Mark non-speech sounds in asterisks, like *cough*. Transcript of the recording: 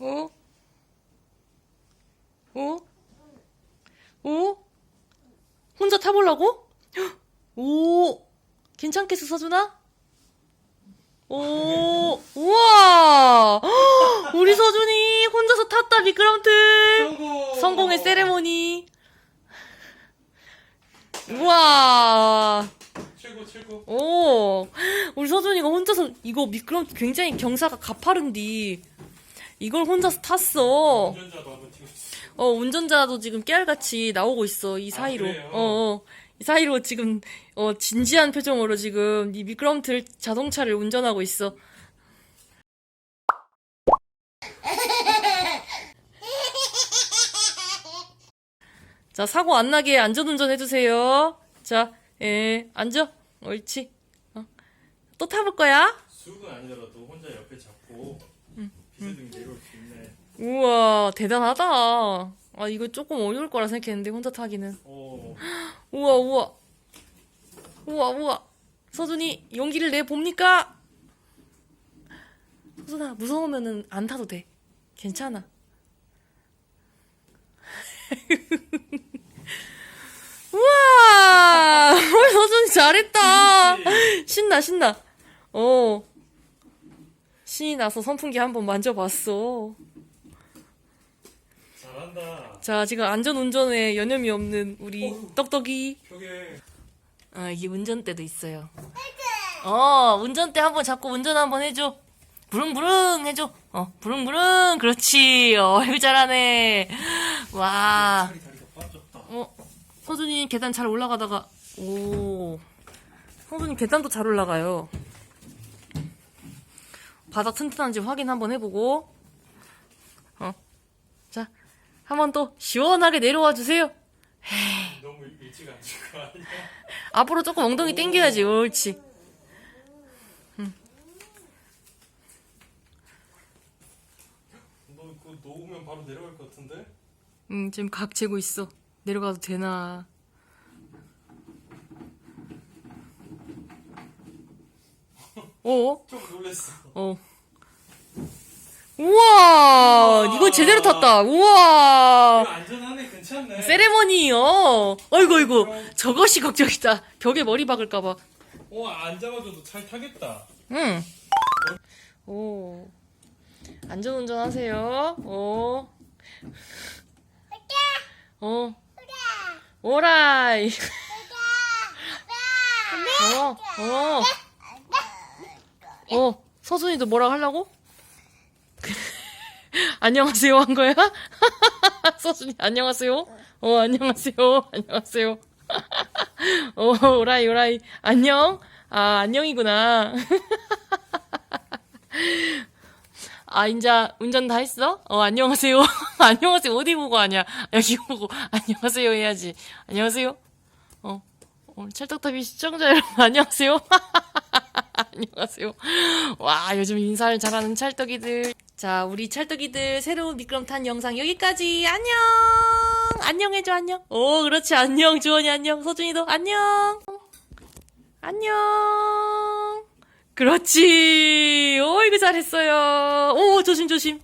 어? 어? 어? 혼자 타보려고? 헉! *gasps* 오, 괜찮겠어, 서준아? 오, 우와! 헉! *gasps* 우리 서준이 혼자서 탔다, 미끄럼틀! 성공! 성공의 세레모니. 우와! 최고 최고. 오, 우리 서준이가 혼자서 이거 미끄럼 굉장히 경사가 가파른디 이걸 혼자서 탔어. 운전자도 한번. 어 운전자도 지금 깨알같이 나오고 있어 이 아, 사이로. 그래요? 어, 어. 이 사이로 지금 어 진지한 표정으로 지금 이 미끄럼틀 자동차를 운전하고 있어. 자 사고 안 나게 안전운전 해주세요. 자, 예, 앉아. 옳지. 어. 또 타볼 거야? 수은 아니더라도 혼자 옆에 잡고 우와, 대단하다. 아, 이거 조금 어려울 거라 생각했는데, 혼자 타기는. 오. 우와, 우와. 우와, 우와. 서준이 용기를 내 봅니까? 서준아, 무서우면은 안 타도 돼. 괜찮아. *laughs* 우와! 서준이 잘했다. *laughs* 신나, 신나. 어. 신이 나서 선풍기 한번 만져봤어. 잘한다. 자, 지금 안전 운전에 여념이 없는 우리 떡떡이. 벽에 아, 이게 운전대도 있어요. 어, 운전대 한번 잡고 운전 한번 해줘. 부릉부릉 해줘. 어, 부릉부릉. 그렇지. 어, 이거 잘하네. 와. 다리 다리가 빠졌다. 어, 서준이 계단 잘 올라가다가, 오. 서준이 계단도 잘 올라가요. 바닥 튼튼한지 확인 한번 해보고. 어. 자, 한 번 또 시원하게 내려와 주세요. 너무 일찍 앉은 거 아니야? *laughs* 앞으로 조금 엉덩이 당겨야지. 옳지. 너 그거 놓으면 바로 내려갈 것 같은데? 음, 지금 각 재고 있어. 내려가도 되나. 어? 좀 놀랬어. 어. 우와! 이거 제대로 탔다. 우와! 안전하네, 괜찮네. 세레머니요. 어이구, 어이구. 저것이 걱정이다. 벽에 머리 박을까봐. 오, 안 잡아줘도 잘 타겠다. 응. 오. 안전운전 하세요. 오. 어. 오라이. 어, 어. 어, 서준이도 뭐라 하려고? *laughs* 안녕하세요 한 거야? *laughs* 서준이 안녕하세요? 어, 안녕하세요. 안녕하세요. *laughs* 어, 오라이, 오라이. 안녕? 아, 안녕이구나. 아, 인자 운전 다 했어? 어, 안녕하세요. 안녕하세요. 어디 보고 하냐? 여기 보고 안녕하세요 해야지. 안녕하세요. 어, 오늘 찰떡탑이 시청자 여러분 안녕하세요. 안녕하세요. 와, 요즘 인사를 잘하는 찰떡이들. 자, 우리 찰떡이들 새로운 미끄럼 탄 영상 여기까지. 안녕. 안녕해줘, 안녕. 오, 그렇지. 안녕. 주원이 안녕. 서준이도 안녕. 안녕. 그렇지. 오, 이거 잘했어요. 오, 조심, 조심.